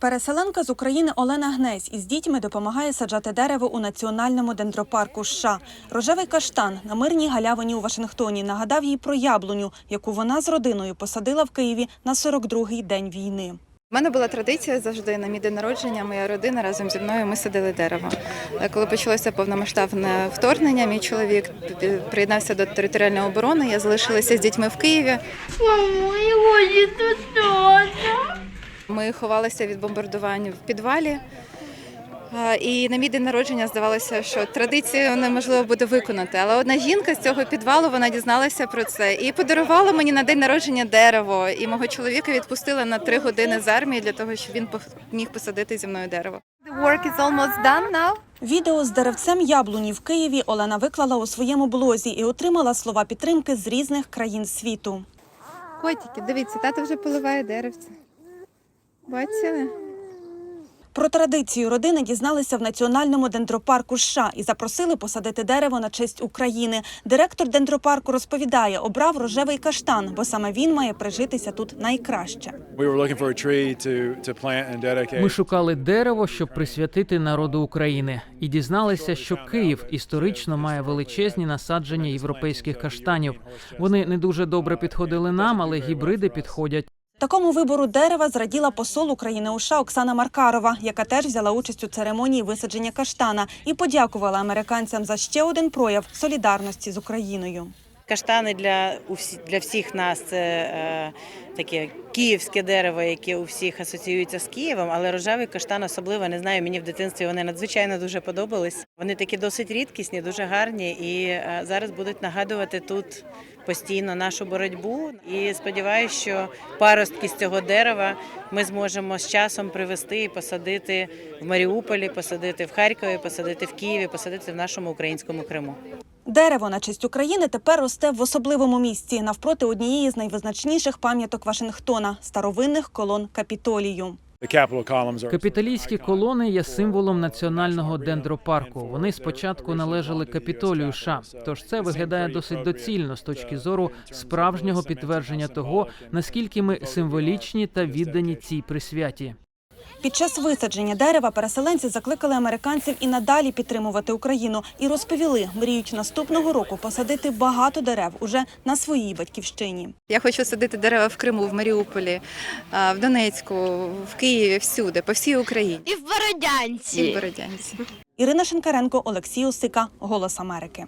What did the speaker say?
Переселенка з України Олена Гнесь із дітьми допомагає саджати дерево у національному дендропарку США. Рожевий каштан на мирній галявині у Вашингтоні нагадав їй про яблуню, яку вона з родиною посадила в Києві на 42-й день війни. У мене була традиція завжди на мій день народження. Моя родина разом зі мною ми садили дерево. Е, Коли почалося повномасштабне вторгнення, мій чоловік приєднався до територіальної оборони. Я залишилася з дітьми в Києві. Мамо, я хочу тут Ми ховалися від бомбардувань в підвалі. І на мій день народження здавалося, що традицію неможливо буде виконати. Але одна жінка з цього підвалу вона дізналася про це і подарувала мені на день народження дерево. І мого чоловіка відпустила на три години з армії для того, щоб він міг посадити зі мною дерево. The work is almost done now. Відео з деревцем яблуні в Києві Олена виклала у своєму блозі і отримала слова підтримки з різних країн світу. Котики, дивіться, тато вже поливає деревце. Бачили? Про традицію родини дізналися в національному дендропарку США і запросили посадити дерево на честь України. Директор дендропарку розповідає, обрав рожевий каштан, бо саме він має прижитися тут найкраще. Ми шукали дерево, щоб присвятити народу України, і дізналися, що Київ історично має величезні насадження європейських каштанів. Вони не дуже добре підходили нам, але гібриди підходять. Такому вибору дерева зраділа посол України у США Оксана Маркарова, яка теж взяла участь у церемонії висадження каштана і подякувала американцям за ще один прояв солідарності з Україною. Каштани для для всіх нас це е, таке київське дерево, яке у всіх асоціюється з Києвом, але рожевий каштан особливо не знаю. Мені в дитинстві вони надзвичайно дуже подобались. Вони такі досить рідкісні, дуже гарні, і е, зараз будуть нагадувати тут постійно нашу боротьбу. І сподіваюся, що паростки з цього дерева ми зможемо з часом привезти і посадити в Маріуполі, посадити в Харкові, посадити в Києві, посадити в нашому українському Криму. Дерево на честь України тепер росте в особливому місці навпроти однієї з найвизначніших пам'яток Вашингтона старовинних колон Капітолію. Капіталійські колони є символом національного дендропарку. Вони спочатку належали капітолію США. Тож це виглядає досить доцільно з точки зору справжнього підтвердження того, наскільки ми символічні та віддані цій присвяті. Під час висадження дерева переселенці закликали американців і надалі підтримувати Україну і розповіли, мріють наступного року посадити багато дерев уже на своїй батьківщині. Я хочу садити дерева в Криму, в Маріуполі, в Донецьку, в Києві, всюди, по всій Україні. І в Бородянці. І в Бородянці. Ірина Шинкаренко, Олексій Осика, Голос Америки.